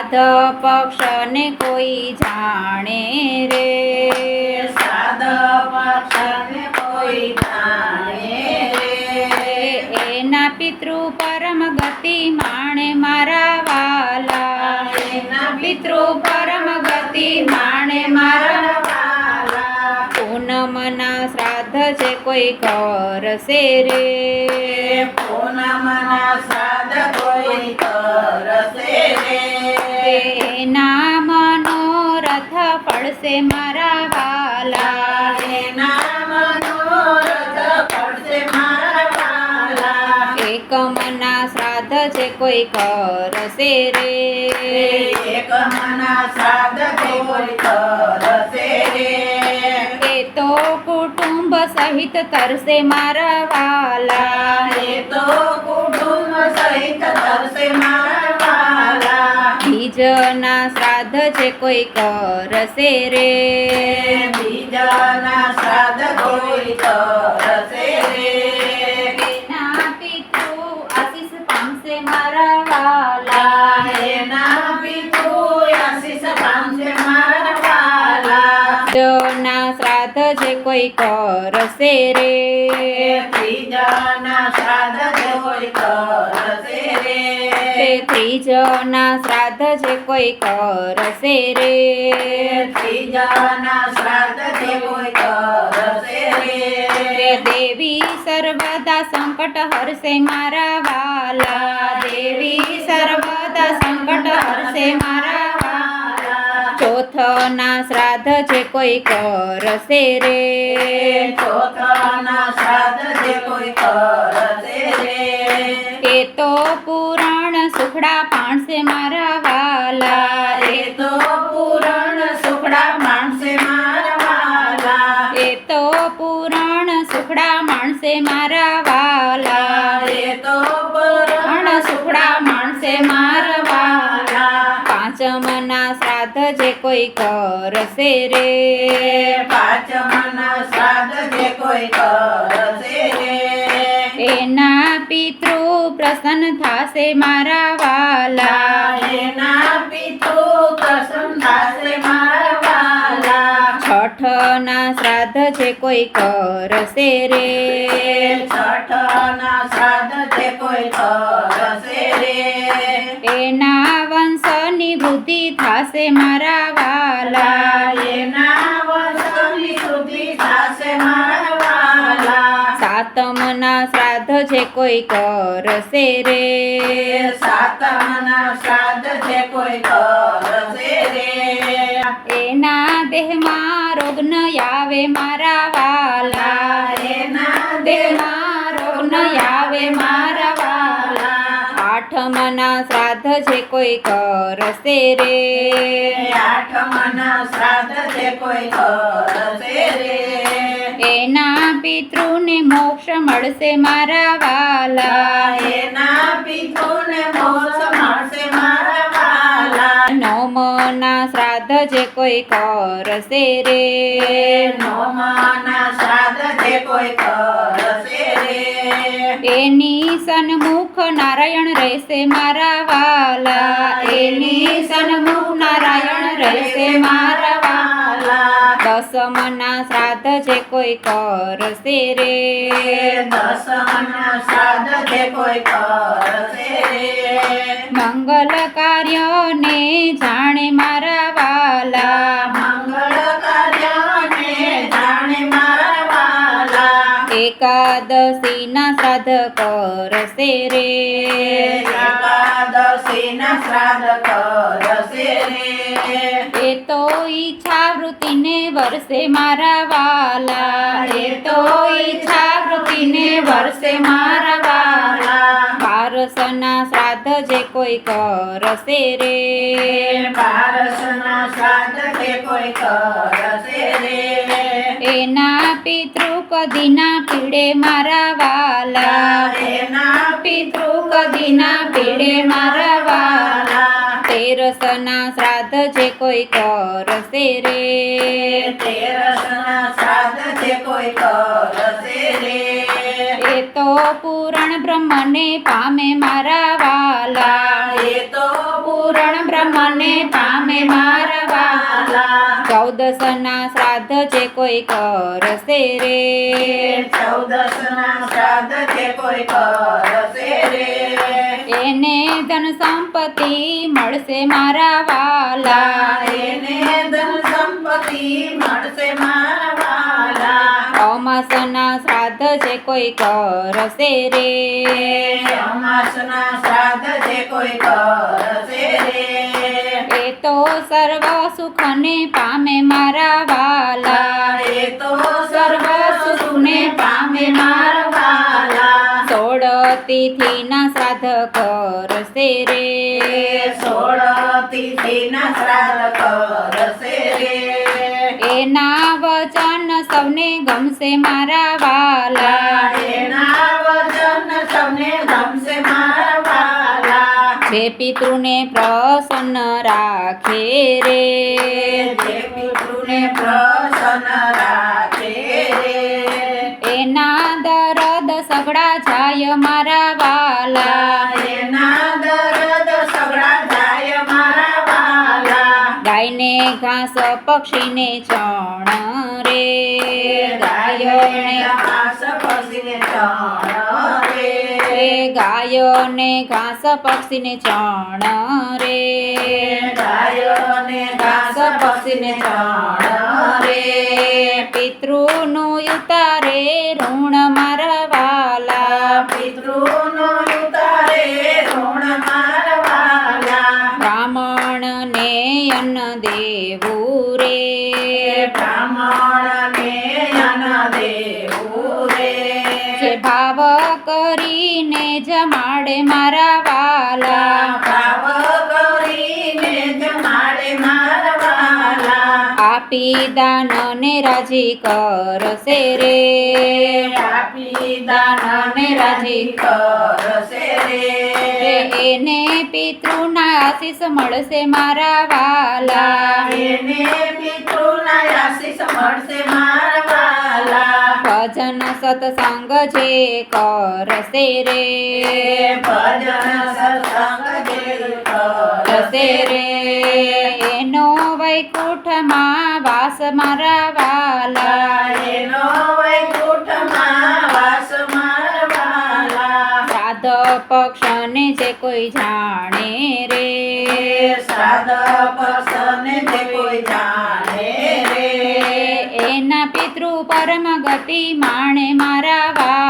શ્રાદ્ધ પક્ષને કોઈ જાણે રે. સાદ પક્ષને કોઈ જાણે રે. એના પિતૃ પરમ ગતિ માણે મારા વાલા. એના પિતૃ પરમ ગતિ માણે મારા વાલા. પૂનમના શ્રાદ્ધ છે કોઈ કરશે રે. પૂનમના પડશે મારા વાલા. એકમના શ્રાદ્ધ છે કોઈ કરશે રે. એક મના છે કોઈ કરશે રે એ તો કુટુંબ સહિત તરસે મારા વાલા. એ તો કુટુંબ સહિત તરસે મારા બીજના શ્રાદ્ધ છે કોઈ કરશે રે? બીજાના શ્રાદ્ધ કોઈ કરશે રે? એના પિતુ આશીષ પામશે મારા વાલા. એના પિતુ આશીષ પામશે મારા વાલા. ના શ્રાદ્ધ છે કોઈ કરશે રે? ત્રીજાના શ્રાદ્ધ કોઈ કરશે ત્રીજના શ્રાદ્ધ છે કોઈ કરશે રે. ત્રીજના શ્રાદ્ધ કોઈ કરશે રે. દેવી સર્વદા સંકટ હરશે મારા વાલા. દેવી સર્વદા સંકટ હરશે મારા ચોથના શ્રાદ્ધ છે કોઈ કરશે રે. ચોથના શ્રાદ્ધ જે કોઈ કરશે રે. એ તો પુરાણ સુખડા પાણસે મારા વાલા એ તો પૂરણ સુખડા માણસે મારા વાલા એ તો પૂરણ સુખડા માણસે મારા વાલા એ તો પૂરણ સુખડા માણસે મારા વાલા પાંચમના શ્રાદ્ધ જે કોઈ કરશે રે. પાંચમના શ્રાદ્ધ જે કોઈ કરશે રે. એના પિતૃ પ્રસન્ન થાશે મારા વાલા. એના પિતુ પ્રસન્ન થાશે મારા વાલા. છઠના શ્રાદ્ધ છે કોઈ કરશે રે. છઠના શ્રાદ્ધ છે કોઈ કરશે રે. એના વંશની વૃદ્ધિ થાશે મારા વાલા. એના વંશની શુદ્ધિ થાશે મારા વાલા સાતમના શ્રાદ્ધ છે કોઈ કરશે રે? સાતમના શ્રાદ્ધ જે કોઈ કરશે રે? એના દેહમાં રોગ ન આવે મારા વાલા. એના દેહમાં રોગ ન આવે મારા વાલા. આઠમના શ્રાદ્ધ છે કોઈ કરશે રે? આઠમના શ્રાદ્ધ જે કોઈ કરશે રે? એના પિતૃને મોક્ષ મળશે મારા વાલા. એના જે કોઈ કરશે રે? નોમાના શ્રાદ્ધ જે કોઈ કરશે રે? એની સન્મુખ નારાયણ રહેશે મારા વાલા. એની સન્મુખ નારાયણ રહેશે મારા વાલા. દસમના શ્રાદ્ધ જે કોઈ કરશે રે? દસમના શ્રાદ્ધ જે કોઈ કરશે રે મંગલ કાર્યને જાણે મારા વાલા. મંગળ કાર્યને જાણે મારા વાલા. એકાદશીના શ્રાદ્ધ કરશે રે. એકાદશીના શ્રાદ્ધ કરશે રે. એ તો ઈચ્છા વૃત્તિને વર્ષે મારા વાલા. એ તો ઈચ્છા વૃત્તિને વર્ષે મારા વાલા. પારસના શ્રાદ્ધ જે કોઈ કરશે રે. પારસના શ્રાદ્ધ જે કોઈ કરશે રે. એના પિતૃ કદીના પીડે મારા વાલા. એના પિતૃ કદીના પીડે મારા વાલા. તેરસના શ્રાદ્ધ જે કોઈ કરશે રે. તેરસના શ્રાદ્ધ જે કોઈ કરશે રે. પુરાણ બ્રહ્મને પામે મારા વાલા. એ તો પૂરણ બ્રહ્મને પામે મારા વાલા. ચૌદસના શ્રાદ્ધ જે કોઈ કરશે રે. ચૌદસના શ્રાદ્ધ જે કોઈ કરશે રે. એને ધન સંપત્તિ મળશે મારા વાલા. એને ધન સંપત્તિ મળશે મારા વાલા. અમાસના શ્રાદ્ધ જે કોઈ કરશે રે? અમાસના શ્રાદ્ધ જે કોઈ કરશે રે? એ તો સર્વ સુખને પામે મારા વાલા. એ તો સર્વ સુખને પામે મારા વાલા. સોળ તિથિના શ્રાદ્ધ કરશે રે? સોળ તિથિના શ્રાદ્ધ કરશે રે? એના વચન સૌને ગમશે મારા વાલા. એના વચન સૌને ગમશે મારા વાલા. જે પિતૃને પ્રસન્ન રાખે રે. જે પિતૃને પ્રસન્ન રાખે રે. એના દરદ સગડા જાય મારા વાલા. એના દરદ સગડા જાય મારા વાલા. ગાયને ઘાસ પક્ષીને ચણ રે. ગાયને ઘાસ ને ચણ રે ગાયોને ઘાસ પક્ષીને ચણ રે ગાયોને ઘાસ પસીને ચણ રે પિતૃનું ઉતારે ઋણ જે ભાવ કરીને જમાડે મારા વાલા. દાનને રાજી કરશે રે. આપી દાનને રાજી કરશે રે. એને પિતૃના આશીષ મળશે મારા વાલા. એને પિતૃના આશીષ મળશે મારા વાલા. ભજન સત્સંગ જે કરશે રે. ભજન સત્સંગ જે કરશે રે. વૈકુંઠમાં વાસ મારા વાલા એનો વૈકુંઠમાં વાસ મારા વાલા પક્ષને જે કોઈ જાણે રે. સાધ પક્ષને જે કોઈ જાણે રે. એના પિતૃ પરમ ગતિ માણે મારા વાલા